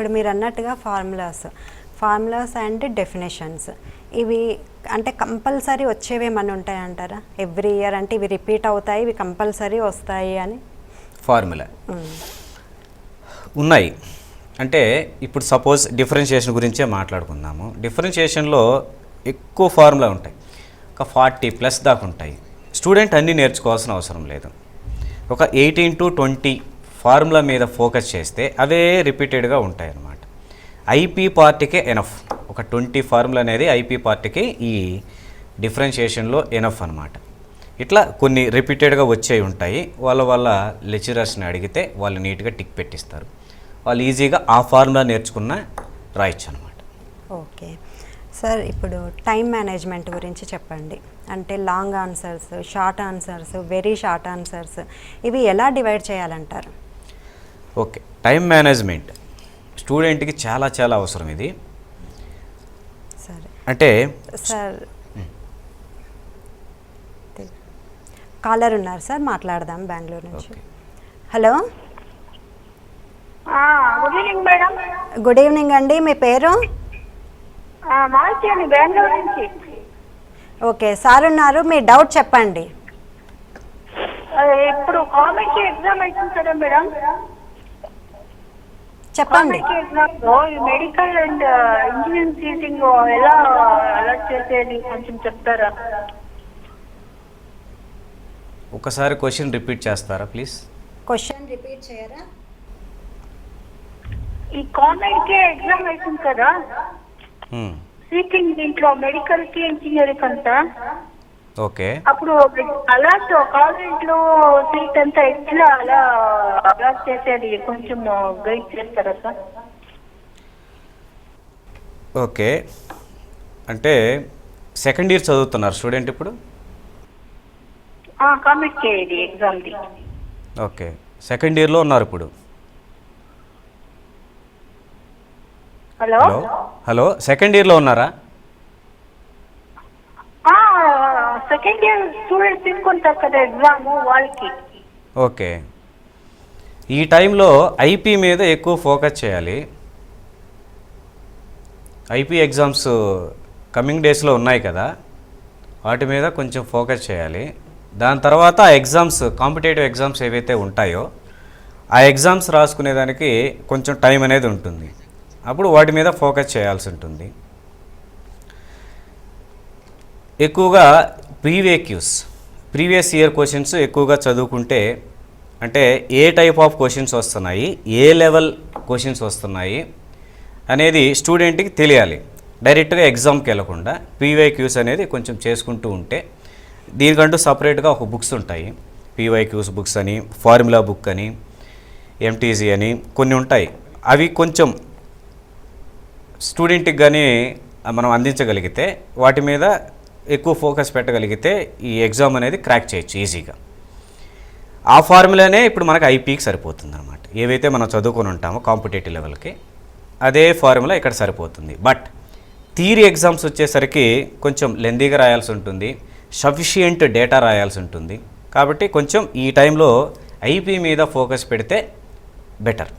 ఇప్పుడు మీరు అన్నట్టుగా ఫార్ములాస్. Formulas and definitions. ఇవి అంటే కంపల్సరీ వచ్చేవి ఏమన్నా ఉంటాయంటారా ఎవ్రీ ఇయర్ అంటే ఇవి రిపీట్ అవుతాయి ఇవి కంపల్సరీ వస్తాయి అని. ఫార్ములా. ఉన్నాయి. అంటే ఇప్పుడు సపోజ్ డిఫరెన్షియేషన్ గురించే మాట్లాడుకుందాము. డిఫరెన్షియేషన్లో ఎక్కువ ఫార్ములా ఉంటాయి. ఒక ఫార్టీ ప్లస్ దాకా ఉంటాయి. స్టూడెంట్ అన్నీ నేర్చుకోవాల్సిన అవసరం లేదు. ఒక ఎయిటీన్ టు ట్వంటీ ఫార్ములా మీద ఫోకస్ చేస్తే అవే రిపీటెడ్గా ఉంటాయి అన్నమాట ఐపీ పార్టీకే ఎనఫ్. ఒక ట్వంటీ ఫార్ములా అనేది ఐపీ పార్టీకి ఈ డిఫరెన్షియేషన్లో ఎనఫ్ అనమాట ఇట్లా కొన్ని రిపీటెడ్గా వచ్చేవి ఉంటాయి. వాళ్ళ వాళ్ళ లెక్చరర్స్ని అడిగితే వాళ్ళు నీట్గా టిక్ పెట్టిస్తారు. వాళ్ళు ఈజీగా ఆ ఫార్ములా నేర్చుకున్న రాయొచ్చు అనమాట ఓకే. సార్ ఇప్పుడు టైం మేనేజ్మెంట్ గురించి చెప్పండి. అంటే long answers short answers very short answers ఇవి ఎలా డివైడ్ చేయాలంటారు? ఓకే. Time management. స్టూడెంట్కి చాలా చాలా అవసరం ఇది. సరే. అంటే సార్ కాలర్ ఉన్నారు సార్ మాట్లాడదాం బెంగళూరు నుంచి. Hello? Good evening madam. Good evening అండి మీ పేరు? బెంగళూరు నుంచి. ఓకే సార్ ఉన్నారు మీ డౌట్ చెప్పండి. ఇప్పుడు కామెంట్రీ ఎగ్జామ్ అవుతుంది కదా మేడం. చెప్పండి. మెడికల్ అండ్ ఇంజనీరింగ్ సీటింగ్ ఎలా అలర్ట్ చేసేది కొంచెం చెప్తారా? ఒకసారి క్వశ్చన్ రిపీట్ చేస్తారా ప్లీజ్ క్వశ్చన్ రిపీట్ చేయరా? ఈ కామెంట్రీ ఎగ్జామ్ అవుతుంది కదా? సీటింగ్ దీంట్లో మెడికల్కి ఇంజనీరింగ్ అంతా? ఓకే. అప్పుడు అలర్ట్ కాలేజ్లో సీట్ అంతా ఎట్లా అలా అలర్ట్ చేసేది? కొంచెం గైడ్ చేస్తారా సార్? ఓకే. అంటే సెకండ్ ఇయర్ చదువుతున్నారు స్టూడెంట్ ఇప్పుడు? కామెంట్ చేయండి ఎగ్జామ్ ఓకే. సెకండ్ ఇయర్లో ఉన్నారు ఇప్పుడు? హలో? హలో? హలో? సెకండ్ ఇయర్లో ఉన్నారా? సెకండ్ ఇయర్ స్టూడెంట్స్ తీసుకుంటారు కదా ఎగ్జామ్ వాళ్ళకి ఓకే ఈ టైంలో ఐపీ మీద ఎక్కువ ఫోకస్ చేయాలి ఐపీ ఎగ్జామ్స్ కమింగ్ డేస్లో ఉన్నాయి కదా వాటి మీద కొంచెం ఫోకస్ చేయాలి దాని తర్వాత ఆ ఎగ్జామ్స్ కాంపిటేటివ్ ఎగ్జామ్స్ ఏవైతే ఉంటాయో ఆ ఎగ్జామ్స్ రాసుకునేదానికి కొంచెం టైం అనేది ఉంటుంది అప్పుడు వాటి మీద ఫోకస్ చేయాల్సి ఉంటుంది ఎక్కువగా ప్రీవేక్యూస్ ప్రీవియస్ ఇయర్ క్వశ్చన్స్ ఎక్కువగా చదువుకుంటే అంటే ఏ టైప్ ఆఫ్ క్వశ్చన్స్ వస్తున్నాయి ఏ లెవెల్ క్వశ్చన్స్ వస్తున్నాయి అనేది స్టూడెంట్కి తెలియాలి. డైరెక్ట్గా ఎగ్జామ్కి వెళ్ళకుండా పీవైక్యూస్ అనేది కొంచెం చేసుకుంటూ ఉంటే దీనికంటూ సపరేట్గా ఒక బుక్స్ ఉంటాయి. పీవైక్యూస్ బుక్స్ అని ఫార్ములా బుక్ అని ఎంటీజీ అని కొన్ని ఉంటాయి. అవి కొంచెం స్టూడెంట్కి కానీ మనం అందించగలిగితే వాటి మీద ఎక్కువ ఫోకస్ పెట్టగలిగితే ఈ ఎగ్జామ్ అనేది క్రాక్ చేయొచ్చు ఈజీగా. ఆ ఫార్ములానే ఇప్పుడు మనకు ఐపీకి సరిపోతుంది అనమాట ఏవైతే మనం చదువుకొని ఉంటామో కాంపిటేటివ్ లెవెల్కి అదే ఫార్ములా ఇక్కడ సరిపోతుంది. బట్ థీరీ ఎగ్జామ్స్ వచ్చేసరికి కొంచెం లెందీగా రాయాల్సి ఉంటుంది సఫిషియంట్ డేటా రాయాల్సి ఉంటుంది. కాబట్టి కొంచెం ఈ టైంలో ఐపీ మీద ఫోకస్ పెడితే బెటర్.